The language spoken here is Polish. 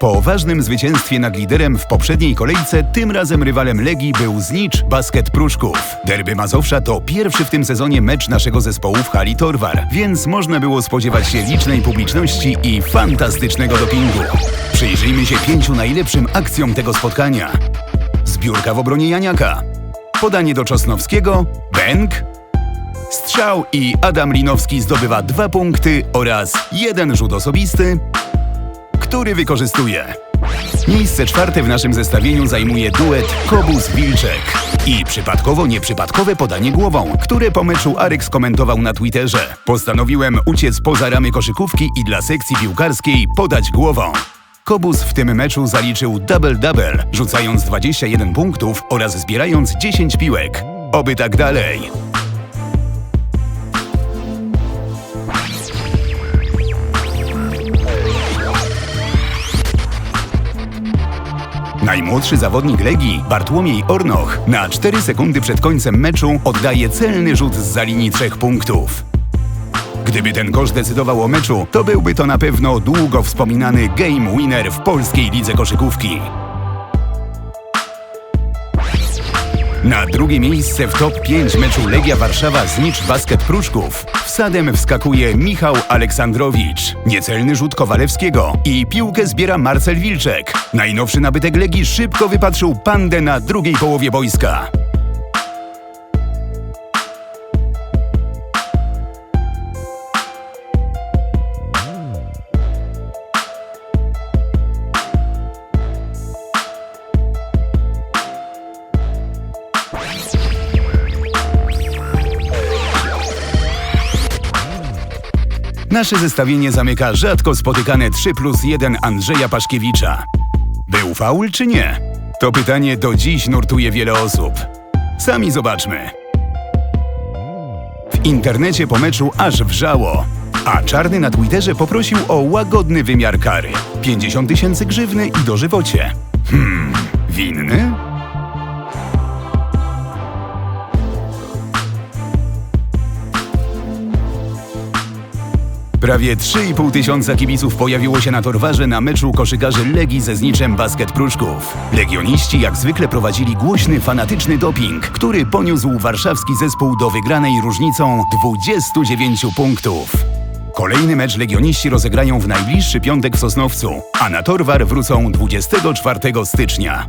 Po ważnym zwycięstwie nad liderem w poprzedniej kolejce, tym razem rywalem Legii był Znicz Basket Pruszków. Derby Mazowsza to pierwszy w tym sezonie mecz naszego zespołu w hali Torwar, więc można było spodziewać się licznej publiczności i fantastycznego dopingu. Przyjrzyjmy się pięciu najlepszym akcjom tego spotkania. Zbiórka w obronie Janiaka. Podanie do Czosnowskiego. Bęk. Strzał i Adam Linowski zdobywa dwa punkty oraz jeden rzut osobisty, który wykorzystuje. Miejsce czwarte w naszym zestawieniu zajmuje duet Kobus-Wilczek i przypadkowo nieprzypadkowe podanie głową, które po meczu Arek skomentował na Twitterze. Postanowiłem uciec poza ramy koszykówki i dla sekcji piłkarskiej podać głową. Kobus w tym meczu zaliczył double-double, rzucając 21 punktów oraz zbierając 10 piłek. Oby tak dalej. Najmłodszy zawodnik Legii, Bartłomiej Ornoch, na 4 sekundy przed końcem meczu oddaje celny rzut z linii trzech punktów. Gdyby ten kosz decydował o meczu, to byłby to na pewno długo wspominany game winner w polskiej lidze koszykówki. Na drugie miejsce w top 5 meczu Legia Warszawa Znicz Basket Pruszków wsadem wskakuje Michał Aleksandrowicz. Niecelny rzut Kowalewskiego i piłkę zbiera Marcel Wilczek. Najnowszy nabytek Legii szybko wypatrzył pandę na drugiej połowie boiska. Nasze zestawienie zamyka rzadko spotykane 3 plus 1 Andrzeja Paszkiewicza. Był faul czy nie? To pytanie do dziś nurtuje wiele osób. Sami zobaczmy. W internecie po meczu aż wrzało, a Czarny na Twitterze poprosił o łagodny wymiar kary. 50 tysięcy grzywny i dożywocie. Hmm, winny? Prawie 3,5 tysiąca kibiców pojawiło się na Torwarze na meczu koszykarzy Legii ze Zniczem Basket Pruszków. Legioniści jak zwykle prowadzili głośny, fanatyczny doping, który poniósł warszawski zespół do wygranej różnicą 29 punktów. Kolejny mecz legioniści rozegrają w najbliższy piątek w Sosnowcu, a na Torwar wrócą 24 stycznia.